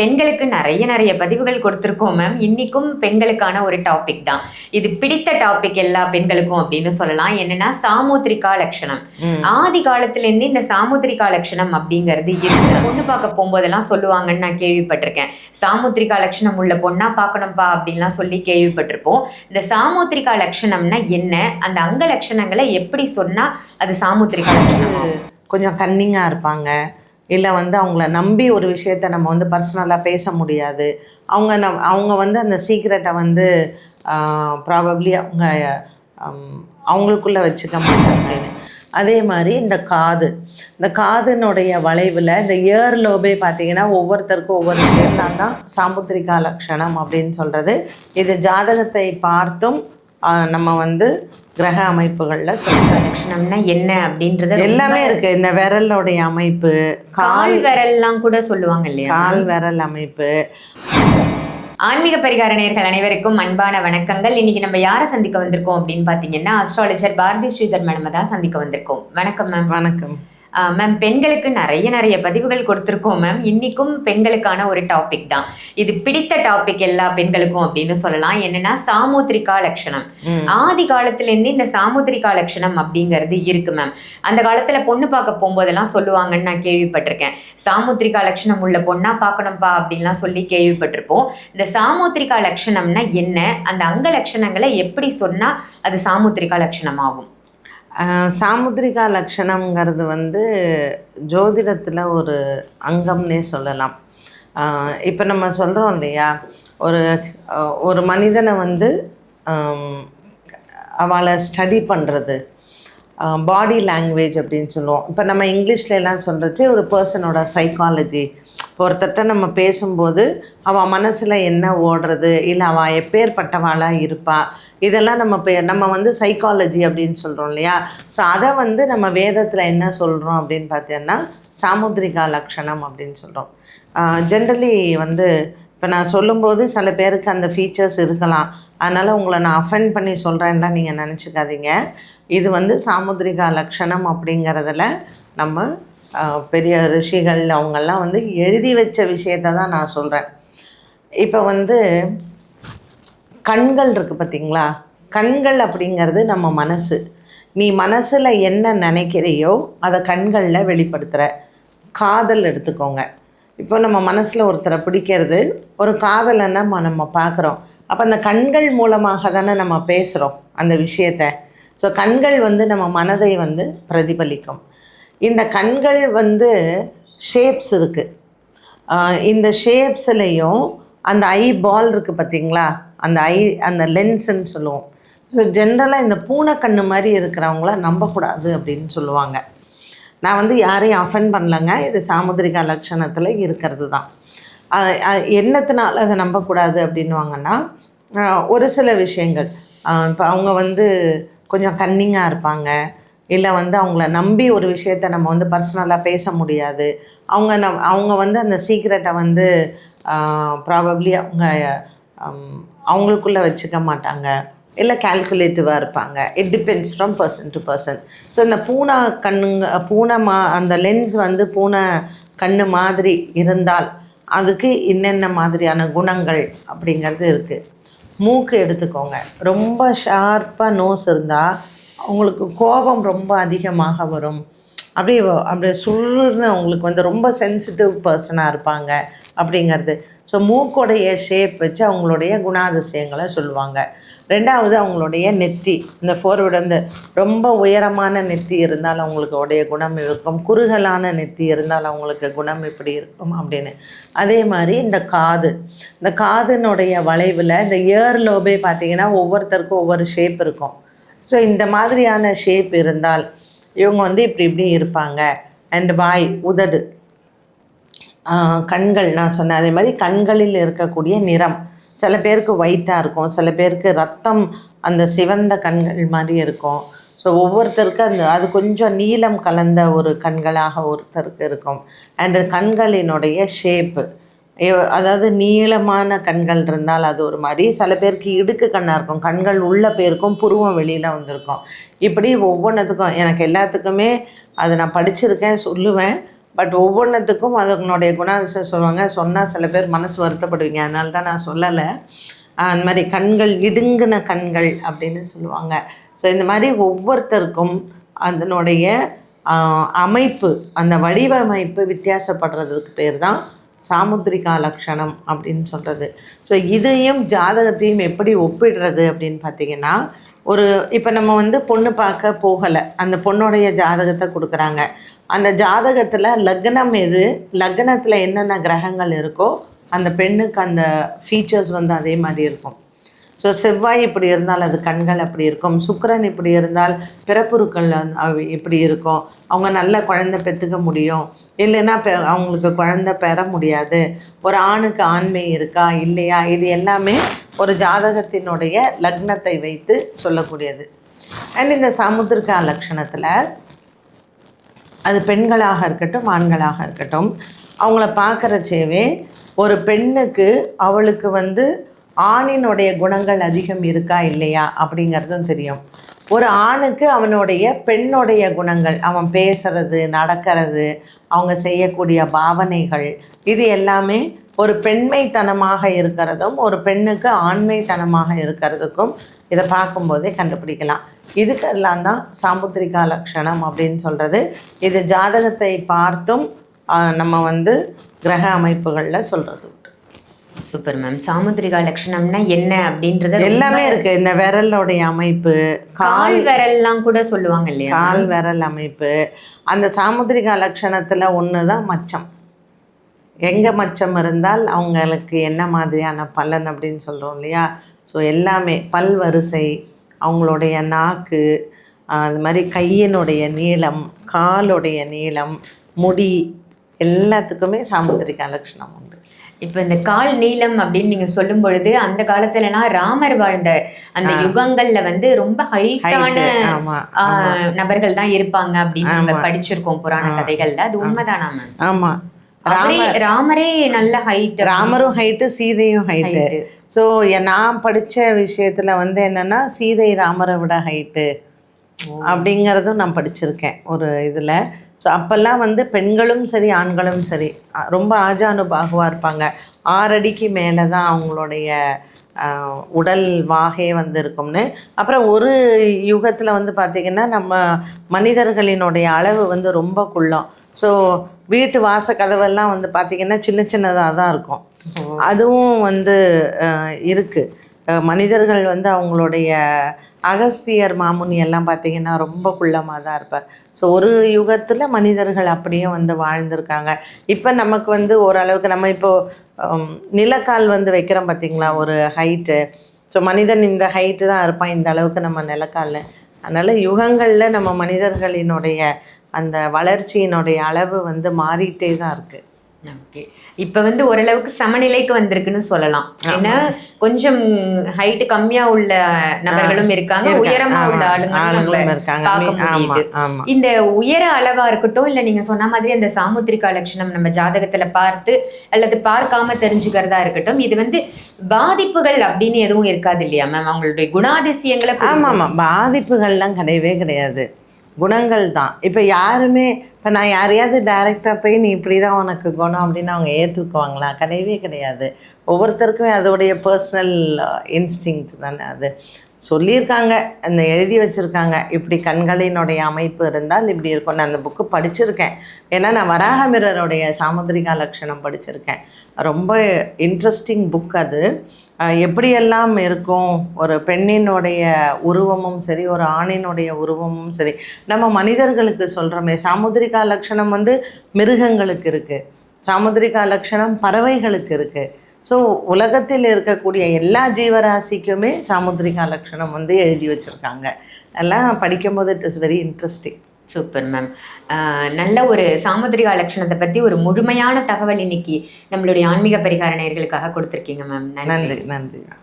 பெண்களுக்கு நிறைய நிறைய பதிவுகள் கொடுத்துருக்கோம் மேம் இன்னைக்கும் பெண்களுக்கான ஒரு டாபிக் தான். இது பிடித்த டாபிக் எல்லா பெண்களுக்கும் அப்படின்னு சொல்லலாம். என்னன்னா சாமுத்திரிகா லட்சணம். ஆதி காலத்துல இருந்து இந்த சாமுத்திரிகா லட்சணம் அப்படிங்கிறது இருக்கு. பொண்ணு பார்க்க போகும்போதெல்லாம் சொல்லுவாங்கன்னு நான் கேள்விப்பட்டிருக்கேன். சாமுத்திரிகா லட்சணம் உள்ள பொண்ணா பார்க்கணும்ப்பா அப்படின்லாம் சொல்லி கேள்விப்பட்டிருப்போம். இந்த சாமுத்திரிகா லட்சணம்னா என்ன? அந்த அங்க லட்சணங்களை எப்படி சொன்னா அது சாமுத்திரிகா லட்சணம்? கொஞ்சம் கன்னிங்காக இருப்பாங்க. இல்லை வந்து அவங்கள நம்பி ஒரு விஷயத்த நம்ம வந்து பர்சனலாக பேச முடியாது. அவங்க நம் அவங்க வந்து அந்த சீக்ரெட்டை வந்து ப்ராபப்ளி அவங்க அவங்களுக்குள்ளே வச்சுக்க மாட்டாங்க. அதே மாதிரி இந்த காது. இந்த காதினுடைய வளைவில் இந்த இயர் லோபே பார்த்தீங்கன்னா ஒவ்வொருத்தருக்கும் ஒவ்வொரு பேர்லாம் தான் சாமுத்திரிகா லட்சணம் அப்படின்னு சொல்கிறது இது ஜாதகத்தை பார்த்தும் நம்ம வந்து கிரக அமைப்புகளில் சொல்கிறோம் லட்சணம்னா என்ன அப்படின்றத எல்லாமே இருக்கு. இந்த விரலோடைய அமைப்பு கால் விரல்லாம் கூட சொல்லுவாங்க இல்லையா? கால் விரல் அமைப்பு. ஆன்மீக பரிகார நேயர்கள் அனைவருக்கும் அன்பான வணக்கங்கள். இன்னைக்கு நம்ம யாரை சந்திக்க வந்திருக்கோம் அப்படின்னு பாத்தீங்கன்னா அஸ்ட்ராலஜர் பாரதி ஸ்ரீதர் மேடம் தான் சந்திக்க வந்திருக்கோம். வணக்கம் மேம். வணக்கம். மேம் பெண்களுக்கு நிறைய நிறைய பதிவுகள் கொடுத்துருக்கோம் மேம் இன்னைக்கும் பெண்களுக்கான ஒரு டாபிக் தான். இது பிடித்த டாபிக் எல்லா பெண்களுக்கும் அப்படின்னு சொல்லலாம். என்னன்னா சாமுத்திரிகா லட்சணம். ஆதி காலத்துல இருந்து இந்த சாமுத்திரிகா லட்சணம் அப்படிங்கிறது இருக்கு மேம் அந்த காலத்துல பொண்ணு பார்க்க போகும்போதெல்லாம் சொல்லுவாங்கன்னு நான் கேள்விப்பட்டிருக்கேன். சாமுத்திரிகா லட்சணம் உள்ள பொண்ணா பார்க்கணும்ப்பா அப்படின்லாம் சொல்லி கேள்விப்பட்டிருப்போம். இந்த சாமுத்திரிகா லட்சணம்னா என்ன? அந்த அங்க லட்சணங்களை எப்படி சொன்னா அது சாமுத்திரிகா லட்சணம் சாமுத்ரிகா ஆஹ், லட்சணம்ங்கிறது வந்து ஜோதிடத்தில் ஒரு அங்கம்னே சொல்லலாம். இப்போ நம்ம சொல்கிறோம் இல்லையா? ஒரு ஒரு மனிதனை வந்து அவளை ஸ்டடி பண்ணுறது பாடி லாங்குவேஜ் அப்படின்னு சொல்லுவோம். இப்போ நம்ம இங்கிலீஷ்ல எல்லாம் சொல்கிறச்சு ஒரு பர்சனோட சைக்காலஜி ஒருத்தட்ட நம்ம பேசும்போது அவள் மனசில் என்ன ஓடுறது? இல்லை அவள் எப்பேற்பட்டவாளாக இருப்பாள் இதெல்லாம் நம்ம பே நம்ம வந்து சைக்காலஜி அப்படின்னு சொல்கிறோம் இல்லையா? ஸோ அதை வந்து நம்ம வேதத்தில் என்ன சொல்கிறோம் அப்படின்னு பார்த்தீங்கன்னா சாமுத்ரிகா லக்ஷணம் அப்படின்னு சொல்கிறோம் ஜென்ரலி வந்து இப்போ நான் சொல்லும்போது சில பேருக்கு அந்த ஃபீச்சர்ஸ் இருக்கலாம். அதனால் உங்களை நான் அஃபெண்ட் பண்ணி சொல்கிறேன்லாம் நீங்கள் நினச்சிக்காதீங்க. இது வந்து சாமுத்திரிகா லக்ஷணம் அப்படிங்கிறதுல நம்ம பெரிய ரிஷிகள் அவங்கெல்லாம் வந்து எழுதி வச்ச விஷயத்த தான் நான் சொல்கிறேன் இப்போ வந்து கண்கள் இருக்குது பார்த்தீங்களா கண்கள் அப்படிங்கிறது நம்ம மனசு. நீ மனசில் என்ன நினைக்கிறையோ அதை கண்களில் வெளிப்படுத்துகிற காதல் எடுத்துக்கோங்க. இப்போ நம்ம மனசில் ஒருத்தரை பிடிக்கிறது ஒரு காதலைன்னா நம்ம நம்ம பார்க்குறோம். அப்போ அந்த கண்கள் மூலமாக தானே நம்ம பேசுகிறோம் அந்த விஷயத்த. ஸோ கண்கள் வந்து நம்ம மனதை வந்து பிரதிபலிக்கும். இந்த கண்கள் வந்து ஷேப்ஸ் இருக்குது இந்த ஷேப்ஸ்லேயும் அந்த ஐ பால் இருக்குது பார்த்தீங்களா அந்த ஐ அந்த லென்ஸுன்னு சொல்லுவோம். ஸோ ஜென்ரலாக இந்த பூனை கண்ணு மாதிரி இருக்கிறவங்கள நம்பக்கூடாது அப்படின்னு சொல்லுவாங்க. நான் வந்து யாரையும் அஃபெண்ட் பண்ணலங்க. இது சாமுதிரிகா லட்சணத்தில் இருக்கிறது தான். என்னத்தினால அதை நம்பக்கூடாது அப்படின்வாங்கன்னா ஒரு சில விஷயங்கள். இப்போ அவங்க வந்து கொஞ்சம் கன்னிங்காக இருப்பாங்க. இல்லை வந்து அவங்கள நம்பி ஒரு விஷயத்த நம்ம வந்து பர்சனலாக பேச முடியாது. அவங்க நம் அவங்க வந்து அந்த சீக்ரெட்டை வந்து ப்ராபப்ளி அவங்க அவங்களுக்குள்ளே வச்சுக்க மாட்டாங்க. இல்லை கால்குலேட்டிவாக இருப்பாங்க. It depends from person to person so இந்த பூனை கண்ணுங்க பூனை மா அந்த லென்ஸ் வந்து பூனை கண்ணு மாதிரி இருந்தால் அதுக்கு என்னென்ன மாதிரியான குணங்கள் அப்படிங்கிறது இருக்குது மூக்கு எடுத்துக்கோங்க. ரொம்ப ஷார்ப்பாக நோஸ் இருந்தால் அவங்களுக்கு கோபம் ரொம்ப அதிகமாக வரும். அப்படியே அப்படியே சொல்லுன்னு அவங்களுக்கு வந்து ரொம்ப சென்சிட்டிவ் பர்சனாக இருப்பாங்க அப்படிங்கிறது. ஸோ மூக்குடைய ஷேப் வச்சு அவங்களுடைய குணாதிசயங்களை சொல்லுவாங்க. ரெண்டாவது அவங்களுடைய நெத்தி. இந்த ஃபோர்வர்டு வந்து ரொம்ப உயரமான நெத்தி இருந்தால் அவங்களுக்கு உடைய குணம் இருக்கும். குறுகலான நெத்தி இருந்தால் அவங்களுக்கு குணம் இப்படி இருக்கும் அப்படின்னு. அதே மாதிரி இந்த காது. இந்த காதினுடைய வளைவில் இந்த இயர் லோபே பார்த்தீங்கன்னா ஒவ்வொருத்தருக்கும் ஒவ்வொரு ஷேப் இருக்கும். ஸோ இந்த மாதிரியான ஷேப் இருந்தால் இவங்க வந்து இப்படி இப்படி இருப்பாங்க. அண்ட் வாய் உதடு. கண்கள் நான் சொன்னேன். அதே மாதிரி கண்களில் இருக்கக்கூடிய நிறம். சில பேருக்கு ஒயிட்டாக இருக்கும். சில பேருக்கு ரத்தம் அந்த சிவந்த கண்கள் மாதிரி இருக்கும். ஸோ ஒவ்வொருத்தருக்கு அந்த அது கொஞ்சம் நீலம் கலந்த ஒரு கண்களாக ஒருத்தருக்கு இருக்கும். அண்டு கண்களினுடைய ஷேப்பு அதாவது நீளமான கண்கள் இருந்தால் அது ஒரு மாதிரி. சில பேருக்கு இடுக்கு கண்ணாக இருக்கும். கண்கள் உள்ள பேருக்கும் புருவம் வெளியில் வந்திருக்கும். இப்படி ஒவ்வொன்றுத்துக்கும் எனக்கு எல்லாத்துக்குமே அதை நான் படிச்சிருக்கேன் சொல்லுவேன். பட் ஒவ்வொன்றுத்துக்கும் அதனுடைய குணாதிசயம் சொல்லுவாங்க. சொன்னால் சில பேர் மனசு வருத்தப்படுவீங்க. அதனால தான் நான் சொல்லலை. அந்த மாதிரி கண்கள் இடுங்கின கண்கள் அப்படின்னு சொல்லுவாங்க. ஸோ இந்த மாதிரி ஒவ்வொருத்தருக்கும் அதனுடைய அமைப்பு அந்த வடிவமைப்பு வித்தியாசப்படுறதுக்கு பேர் தான் சாமுத்திரிகா லக்ஷணம் அப்படின்னு சொல்கிறது ஸோ இதையும் ஜாதகத்தையும் எப்படி ஒப்பிடுறது அப்படின்னு பார்த்தீங்கன்னா ஒரு இப்போ நம்ம வந்து பொண்ணு பார்க்க போகலை. அந்த பொண்ணுடைய ஜாதகத்தை கொடுக்குறாங்க. அந்த ஜாதகத்தில் லக்னம் எது? லக்னத்தில் என்னென்ன கிரகங்கள் இருக்கோ அந்த பெண்ணுக்கு அந்த ஃபீச்சர்ஸ் வந்து அதே மாதிரி இருக்கும். ஸோ செவ்வாய் இப்படி இருந்தால் அது கண்கள் அப்படி இருக்கும். சுக்கிரன் இப்படி இருந்தால் பிறப்புருக்கள் அவ- இப்படி இருக்கும். அவங்க நல்ல குழந்தை பெற்றுக்க முடியும். இல்லைன்னா பெ அவங்களுக்கு குழந்தை பெற முடியாது. ஒரு ஆணுக்கு ஆண்மை இருக்கா இல்லையா? இது எல்லாமே ஒரு ஜாதகத்தினுடைய லக்னத்தை வைத்து சொல்லக்கூடியது. அண்ட் இந்த சமுத்திரிகா லக்ஷணத்தில் அது பெண்களாக இருக்கட்டும் ஆண்களாக இருக்கட்டும் அவங்கள பார்க்குறச்சேவே ஒரு பெண்ணுக்கு அவளுக்கு வந்து ஆணினுடைய குணங்கள் அதிகம் இருக்கா இல்லையா அப்படிங்கிறதும் தெரியும். ஒரு ஆணுக்கு அவனுடைய பெண்ணுடைய குணங்கள் அவன் பேசுறது நடக்கிறது அவங்க செய்யக்கூடிய பாவனைகள் இது எல்லாமே ஒரு பெண்மைத்தனமாக இருக்கிறதும் ஒரு பெண்ணுக்கு ஆண்மைத்தனமாக இருக்கிறதுக்கும் இதை பார்க்கும்போதே கண்டுபிடிக்கலாம். இதுக்கெல்லாம் தான் சாமுத்திரிகா லக்ஷணம் அப்படின்னு சொல்கிறது இது ஜாதகத்தை பார்த்தும் நம்ம வந்து கிரக அமைப்புகளில் சொல்கிறது சூப்பர் மேம் சாமுத்திரிகா லட்சணம்னா என்ன அப்படின்றத எல்லாமே இருக்கு. இந்த விரலுடைய அமைப்பு கால் விரல்லாம் கூட சொல்லுவாங்க இல்லையா கால் விரல் அமைப்பு. அந்த சாமுத்திரிகா லட்சணத்தில் ஒன்று தான் மச்சம். எங்கே மச்சம் இருந்தால் அவங்களுக்கு என்ன மாதிரியான பலன் அப்படின்னு சொல்கிறோம் இல்லையா? ஸோ எல்லாமே பல் வரிசை அவங்களுடைய நாக்கு அது மாதிரி கையினுடைய நீளம் காலுடைய நீளம் முடி எல்லாத்துக்குமே சாமுத்திரிகா லட்சணம் உண்டு. இப்ப இந்த கால் நீளம் அப்படின்னு நீங்க சொல்லும் பொழுது அந்த காலத்துலலாம் ராமர் வாழ்ந்த அந்த யுகங்கள்ல வந்து ரொம்ப ஹைட்டான நபர்கள் தான் இருப்பாங்க அப்படின்னு நம்ம படிச்சிருக்கோம் புராண கதைகள்ல. அது உண்மைதானா அவரே ராமரே. நல்ல ஹைட் ராமரும் ஹைட்டு சீதையும் ஹைட்டு ஸோ நான் படித்த விஷயத்தில் வந்து என்னென்னா சீதை ராமரை விட ஹைட்டு அப்படிங்கிறதும் நான் படிச்சிருக்கேன் ஒரு இதில். ஸோ அப்போல்லாம் வந்து பெண்களும் சரி ஆண்களும் சரி ரொம்ப ஆஜானுபாகுவாக இருப்பாங்க. ஆறடிக்கு மேலே தான் அவங்களுடைய உடல் வாகே வந்து இருக்கும்னு அப்புறம் ஒரு யுகத்தில் வந்து பார்த்திங்கன்னா நம்ம மனிதர்களினுடைய அளவு வந்து ரொம்ப குள்ளம். ஸோ வீட்டு வாச கதவெல்லாம் வந்து பார்த்திங்கன்னா சின்ன சின்னதாக தான் இருக்கும். அதுவும் வந்து அஹ், இருக்கு. அஹ், மனிதர்கள் வந்து அவங்களுடைய அகஸ்தியர் மாமுனி எல்லாம் பார்த்தீங்கன்னா ரொம்ப குள்ளமாக தான் இருப்பார். ஸோ ஒரு யுகத்தில் மனிதர்கள் அப்படியே வந்து வாழ்ந்திருக்காங்க. இப்போ நமக்கு வந்து ஓரளவுக்கு நம்ம இப்போ நிலக்கால் வந்து வைக்கிறோம் பார்த்தீங்களா ஒரு ஹைட்டு ஸோ மனிதன் இந்த ஹைட்டு தான் இருப்பான். இந்த அளவுக்கு நம்ம நிலக்காலில். அதனால் யுகங்களில் நம்ம மனிதர்களினுடைய அந்த வளர்ச்சியினுடைய அளவு வந்து மாறிட்டே தான் இருக்குது ஓகே இப்ப வந்து ஓரளவுக்கு சமநிலைக்கு வந்திருக்குன்னு சொல்லலாம். ஏன்னா கொஞ்சம் ஹைட் கம்மியா உள்ள நபர்களும் இருக்காங்க. உயரமா உள்ள ஆளுங்களும் பார்க்க ஆமா முடியுது. ஆமா இந்த உயர அளவா இருக்கட்டும் இல்ல நீங்க சொன்ன மாதிரி அந்த சாமுத்திரிகா லட்சணம் நம்ம ஜாதகத்துல பார்த்து அல்லது பார்க்காம தெரிஞ்சுக்கிறதா இருக்கட்டும் இது வந்து பாதிப்புகள் அப்படின்னு எதுவும் இருக்காது இல்லையா மேம் அவங்களுடைய குணாதிசயங்களை ஆமாம் ஆமாம் பாதிப்புகள்லாம் கிடையவே கிடையாது. குணங்கள் தான் இப்போ யாருமே இப்போ நான் யாரையாவது டைரெக்டாக போய் நீ இப்படி தான் உனக்கு குணம் அப்படின்னு அவங்க ஏற்றுக்குவாங்களா? கிடையவே கிடையாது. ஒவ்வொருத்தருக்குமே அதோடைய பர்சனல் இன்ஸ்டிங் uh, தானே அது. சொல்லியிருக்காங்க அந்த எழுதி வச்சுருக்காங்க. இப்படி கண்களினுடைய அமைப்பு இருந்தால் இப்படி இருக்கும். நான் அந்த புக்கு படிச்சிருக்கேன். ஏன்னா நான் வராகமிரருடைய சாமுத்திரிகா லட்சணம் படிச்சிருக்கேன். ரொம்ப இன்ட்ரெஸ்டிங் புக் அது. எப்படியெல்லாம் இருக்கும்? ஒரு பெண்ணினுடைய உருவமும் சரி ஒரு ஆணினுடைய உருவமும் சரி. நம்ம மனிதர்களுக்கு சொல்கிறோமே சாமுத்திரிகா லட்சணம் வந்து மிருகங்களுக்கு இருக்குது சாமுத்திரிகா லட்சணம் பறவைகளுக்கு இருக்குது ஸோ உலகத்தில் இருக்கக்கூடிய எல்லா ஜீவராசிக்குமே சாமுத்திரிகா லட்சணம் வந்து எழுதி வச்சுருக்காங்க. எல்லாம் படிக்கும்போது it is very interesting super ma'am நல்ல ஒரு சாமுத்திரிகா லட்சணத்தை பத்தி ஒரு முழுமையான தகவல் இன்னைக்கு நம்மளுடைய ஆன்மீக பரிகார நேயர்களுக்காக கொடுத்துருக்கீங்க மேம் நன்றி நன்றி.